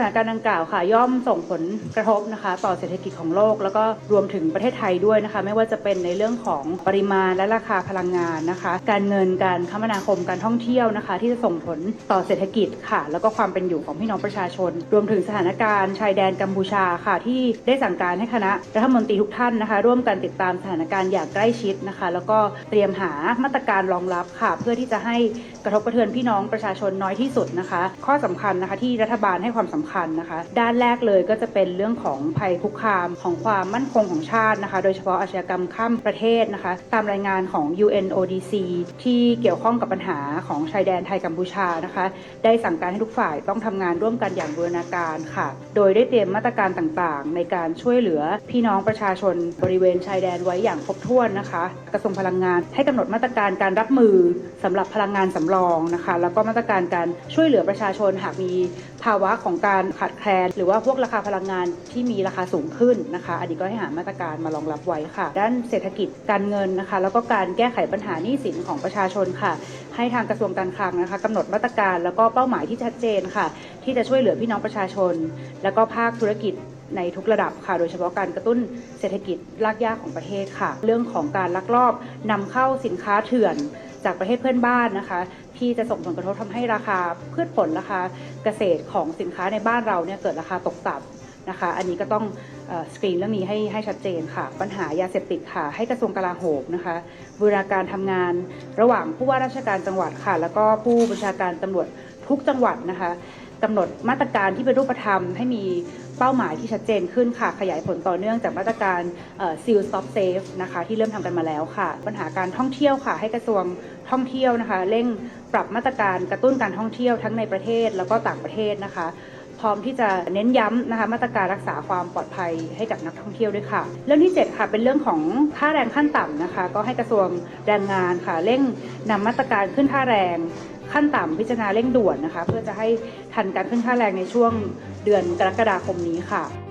ถานการณ์ดังกล่าวค่ะ ย่อมส่งผลกระทบนะคะ ต่อเศรษฐกิจของโลก แล้วก็รวมถึงประเทศไทยด้วยนะคะ ไม่ว่าจะเป็นในเรื่องของปริมาณและราคาพลังงานนะคะ การเงินการคมนาคมการท่องเที่ยวนะคะ ที่จะส่งผลต่อเศรษฐกิจค่ะ แล้วก็ความเป็นอยู่ของพี่น้องประชาชน รวมถึงสถานการณ์ชายแดนกัมพูชาค่ะ ที่ได้สั่งการให้คณะรัฐมนตรีทุกท่านนะคะ ร่วมกันติดตามสถานการณ์อย่างใกล้ชิดนะคะ แล้วก็เตรียมหามาตรการรองรับค่ะ เพื่อที่จะให้กระทบกระเทือนพี่น้องประชาชนน้อยที่สุดนะคะ ข้อสำคัญนะคะที่รัฐบาลให้ความสำคัญนะคะ ด้านแรกเลยก็จะเป็นเรื่องของภัยคุกคามของความมั่นคงของชาตินะคะ โดยเฉพาะอาชญากรรมข้ามประเทศนะคะ ตามรายงานของ UNODC ที่เกี่ยวข้องกับปัญหาของชายแดนไทยกัมพูชานะคะ ได้สั่งการให้ทุกฝ่ายต้องทำงานร่วมกันอย่างบูรณาการค่ะ โดยได้เตรียมมาตรการต่างๆ ในการช่วยเหลือพี่น้องประชาชนบริเวณชายแดนไว้อย่างครบถ้วนนะคะ กระทรวงพลังงานให้กำหนดมาตรการการรับมือสำหรับพลังงานสำรองนะคะ แล้วก็มาตรการการช่วยเหลือประชาชนหากมีภาวะของการขาดแคลน หรือว่าพวกราคาพลังงานที่มีราคาสูงขึ้นนะคะ อันนี้ก็ให้หามาตรการมารองรับไว้ค่ะ ด้านเศรษฐกิจการเงินนะคะ แล้วก็การแก้ไขปัญหาหนี้สินของประชาชนค่ะ ให้ทางกระทรวงการคลังนะคะกำหนดมาตรการแล้วก็เป้าหมายที่ชัดเจนค่ะ ที่จะช่วยเหลือพี่น้องประชาชน แล้วก็ภาคธุรกิจในทุกระดับค่ะ โดยเฉพาะการกระตุ้นเศรษฐกิจรากหญ้าของประเทศค่ะ เรื่องของการลักลอบนำเข้าสินค้าเถื่อน จากประเทศเพื่อนบ้านนะคะ ที่จะส่งผลกระทบทำให้ราคาพืชผลราคาเกษตรของสินค้าในบ้านเราเนี่ยเกิดราคาตกต่ำนะคะ อันนี้ก็ต้องสกรีนเรื่องนี้ให้ให้ชัดเจนค่ะ ปัญหายาเสพติดค่ะ ให้กระทรวงกลาโหมนะคะบูรณาการทำงานระหว่างผู้ว่าราชการจังหวัดค่ะ แล้วก็ผู้บัญชาการตำรวจทุกจังหวัดนะคะ กำหนดมาตรการที่เป็นรูปธรรม ให้มีเป้าหมายที่ชัดเจนขึ้นค่ะ ขยายผลต่อเนื่องจากมาตรการซีลสต็อปเซฟนะคะที่เริ่มทำกันมาแล้วค่ะ ปัญหาการท่องเที่ยวค่ะ ให้กระทรวงท่องเที่ยวนะคะ เร่งปรับมาตรการกระตุ้นการท่องเที่ยวทั้งในประเทศแล้วก็ต่างประเทศนะคะพร้อมที่จะเน้นย้ำนะคะมาตรการรักษาความปลอดภัยให้กับนักท่องเที่ยวด้วยค่ะ เรื่องที่ 7 ค่ะเป็นเรื่องของค่าแรงขั้นต่ำนะคะ ก็ให้กระทรวงแรงงานค่ะ เร่งนำมาตรการขึ้นค่าแรง ขั้นต่ำพิจารณาเร่งด่วนนะคะ เพื่อจะให้ทันการขึ้นค่าแรงในช่วงเดือนกรกฎาคมนี้ค่ะ